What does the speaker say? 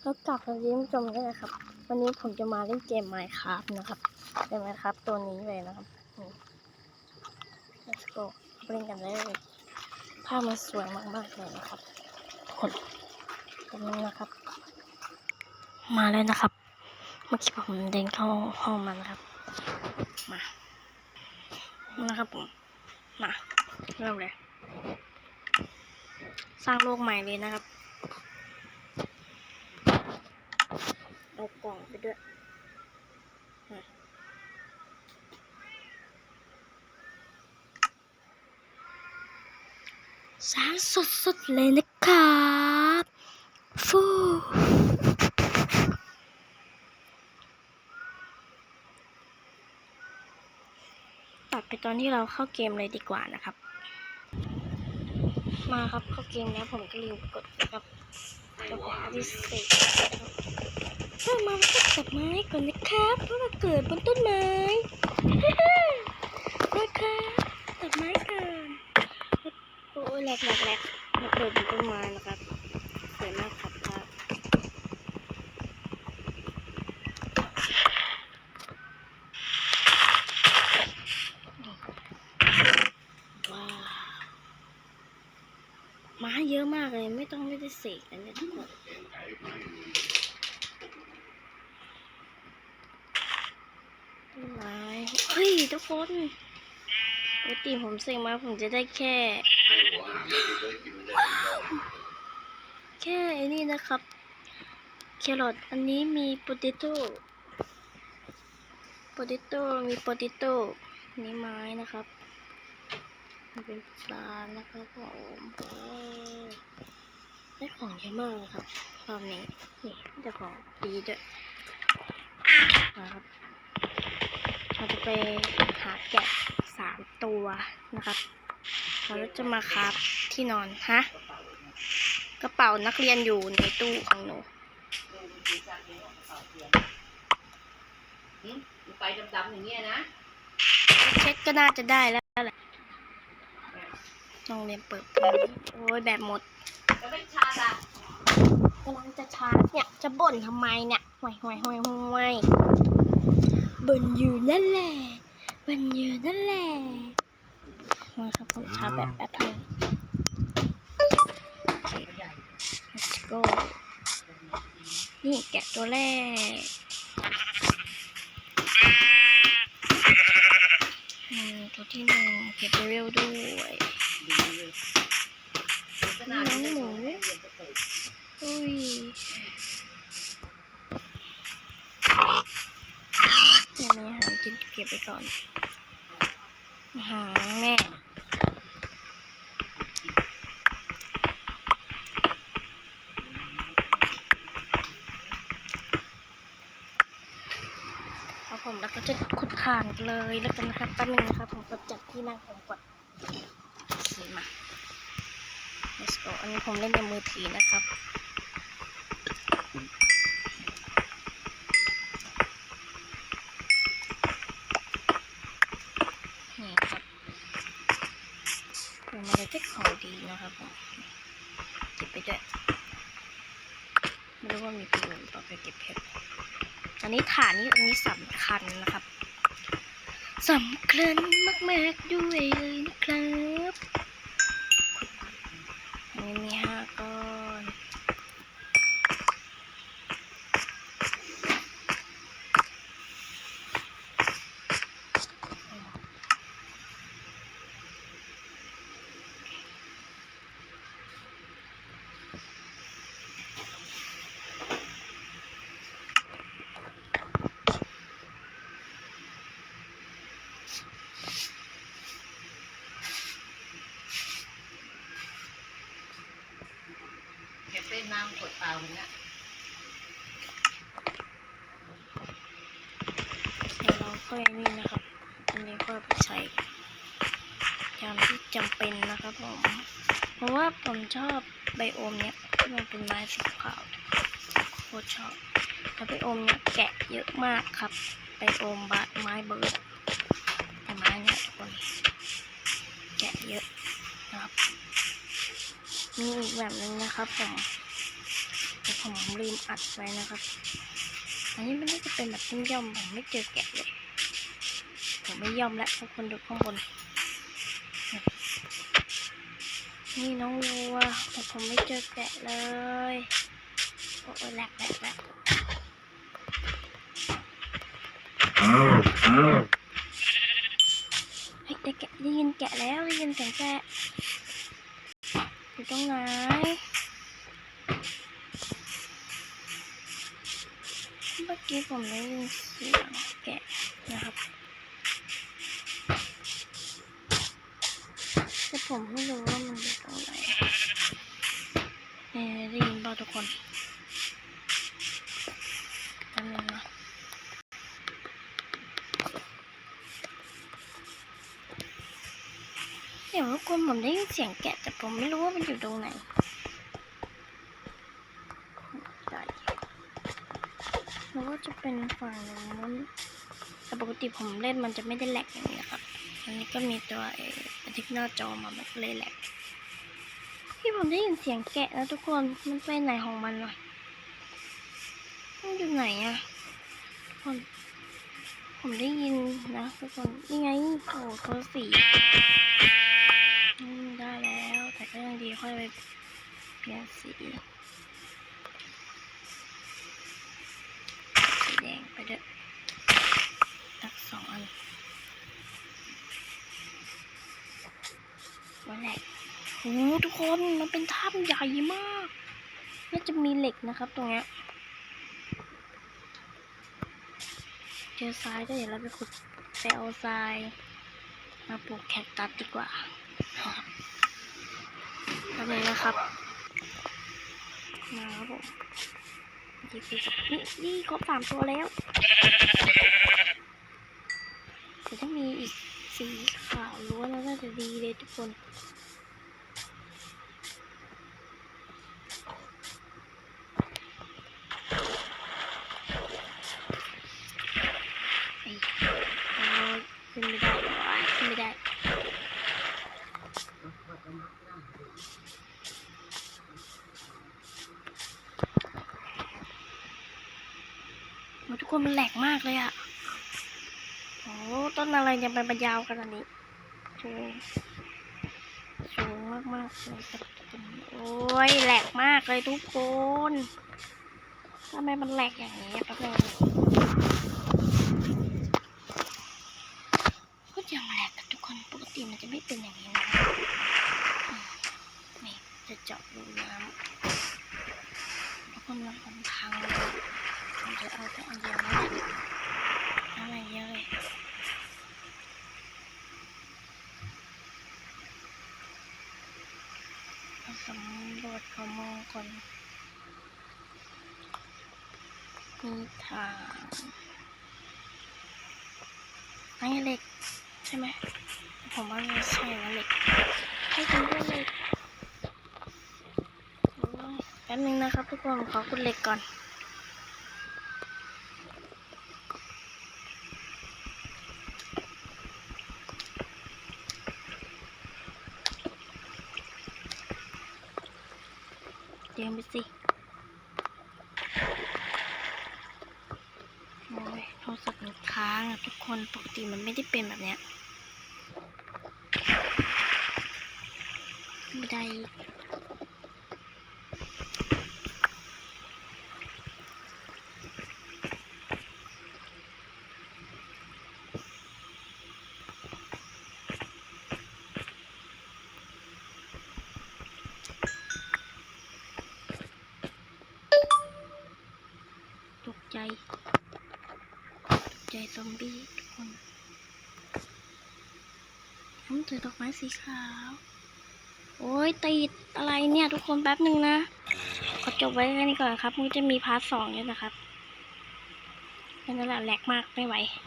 แล้วกลับมาเยี่ยมชมด้วยนะครับ วันนี้ผมจะมาเล่นเกม Minecraft นะครับเกม Minecraft ตัวนี้เลยนะครับ let's go เล่นกันได้เลยภาพมันสวยมากๆเลยนะครับคนตรงนี้นะครับ มาแล้วนะครับ เมื่อกี้ผมเดินเข้าห้องมันนะครับ มานะครับผมมาเริ่มเลย สร้างโลกใหม่เลยนะครับ เอากล่องไปด้วยมาสร้างสุดๆเลยนะครับฟูตัดไปตอนที่เราเข้าเกมเลยดีกว่านะครับ มาครับเข้าเกมแล้วผมก็ลืมกดครับจะบที่สิ เข้ามาก็ตัดไม้ก่อนนะครับเพราะว่าเกิดบนต้นไม้นะครับตัดไม้ก่อนโอ้ยแหลกแหลกแหลกมาเกิดบนต้นไม้นะครับสวยมากครับครับว้าวไม้เยอะมากเลยไม่ต้องไม่ได้เสกอันนี้ทุกคน ต้น ไม้เฮ้ยทุกคนปกติผมเซ็งมาผมจะได้แค่ แค่ไอ้นี่นะครับ แครอทอันนี้มีโปเตโต้โปเตโต้มีโปเตโต้นี่ไม้นะครับมันเป็นปลานะครับผมได้ของเยอะมากเลยครับรอบนี้นี่ได้ของดีด้วยนะครับ ไปหาแกะสามตัวนะครับเราจะมาครับที่นอนฮะกระเป๋านักเรียนอยู่ในตู้ของหนูหืมไฟดำๆอย่างเงี้ยนะเช็คก็น่าจะได้แล้วแหละโรงเรียนเปิดเทอมโอ้ยแบบหมดจะไม่ชาร์จอะกำลังจะชาร์จเนี่ย จะบ่นทำไมเนี่ยห่วยห่วยห่วยห่วย บนอยู่นั่นแหละบนอยู่นั่นแหละมาครับผมชาร์จแบบแป๊บนึง let's go นี่แกะตัวแรกอืมตัวที่หนึ่งเก็บเร็วด้วยน้องหนูอุ้ยยังมีอาหารกินเก็บ ไปก่อน หารแม่ครับผมแล้วก็จะขุดข่านเลยแล้วกันนะครับแป๊บนึงนะครับ ผมก็จัดที่นั่งผมก่อนโอเคมา let's go อันนี้ผมเล่นในมือถือนะครับ นี่ครับ ผมมาได้ของดีนะครับผมเก็บไปด้วยไม่รู้ว่ามีประโยชน์ต่อไปเก็บเพชรอันนี้ฐานนี้อันนี้สำคัญนะครับสำคัญมากๆด้วยเลยนะครับอันนี้มีห้าก้อนเก็บเป็ น้ำกดเปล่าเงี้ยเดี๋ยวเราค่อยนี่นะครับ อันนี้ก็ไปใช้ยามที่จำเป็นนะครับผมเพราะว่าผมชอบไบโอมเนี้ยที่มันเป็นไม้สีขาวโคตรชอบแล้วไบโอมเนี้ยแกะเยอะมากครับไบโอมบไม้เบิร์ดแต่ไม้เนี้ยคนแกะเยอะนะครับมีอีกแบบหนึ่งนะครับผม ผมผมลืมอัดไว้นะครับ อันนี้มันน่าจะเป็นแบบต้มยำผมไม่เจอแกะเลย ผมไม่ยอมแล้วทุกคนดูข้างบน นี่น้องวัวแต่ผมไม่เจอแกะเลย โอ้ยแหลกแหลกแหลกเฮ้ยได้แกะได้ยินแกะแล้วได้ยินเสียงแกะอยู่ตรงไหน มื่อกี้ผมได้ยินเสียงแกะนะครับ แต่ผมไม่รู้ว่ามันอยู่ตรงไหนเอ่อได้ยินเปล่าทุกคนแป๊บนึงนะเดี๋ยวทุกคนผมได้ยินเสียงแกะแต่ผมไม่รู้ว่ามันอยู่ตรงไหนใช่ หรือว่าจะเป็นฝั่งนู้นแต่ปกติผมเล่นมันจะไม่ได้แหลกอย่างนี้ครับ อันนี้ก็มีตัวไอ้ทึกหน้าจอมามันก็เลยแหลกที่ผมได้ยินเสียงแกะแล้วทุกคน มันไปไหนของมันวะมันอยู่ไหนอะทุกคน ผมได้ยินนะทุกคนนี่ไงโอ้โทรสีได้แล้ว แต่ก็ยังดีค่อยไปเปลี่ยนสี อ้โหทุกคนมันเป็นถ้ำใหญ่มากน่าจะมีเหล็กนะครับตรงเนี้ยเจอทรายก็เดี๋ยวเราไปขุดไปเอาทรายมาปลูกแคคตัสดีกว่าทำเลยนะครับมาครับผมนี่คือกับนี่นี่ครบสามตัวแล้วเดี๋ยวถ้ามีอีกสีขาวล้วนแล้วน่าจะดีเลยทุกคน ไอ้โอ้ยขึ้นไม่ได้โอ้ยขึ้นไม่ได้ โอ้ย ทุกคนมันแหลกมากเลยอะโอ้ต้นอะไรยังไปบรรยาวขนาดนี้สูงสูงมากมากเลยโอ้ยแหลกมากเลยทุกคนทำไมมันแหลกอย่างนี้อะแป๊บนึงก็ยังแหลกอะทุกคนปกติมันจะไม่เป็นอย่างนี้นะอืมนี่จะเจาะรูน้ำทุกคนมันคงพังเลยผมจะเอาแต่อันเดียวนะอะไรเยอะเลยมา สำรวจขามองก่อนมีทางไม้เหล็ก ใช่ไหม ผมว่าไม่ใช่ว่าเหล็ก ให้คุณด้วยเหล็กโอ้ยแป๊บนึงนะครับทุกคนขอคุณเหล็กก่อน เตรียมไปสิโอ้ยโทรศัพท์มันค้างอะทุกคนปกติมันไม่ได้เป็นแบบเนี้ยไม่ได้ ใจตกใจซอมบี้ทุกคนน้ำถือดอกไม้สีขาว โอ้ยติดอะไรเนี่ย ทุกคนแป๊บหนึ่งนะขอจบไว้แค่นี้ก่อนครับมันจะมีพาร์ทสองเนี่ยนะครับแค่นั้นแหละแหลกมากไม่ไหว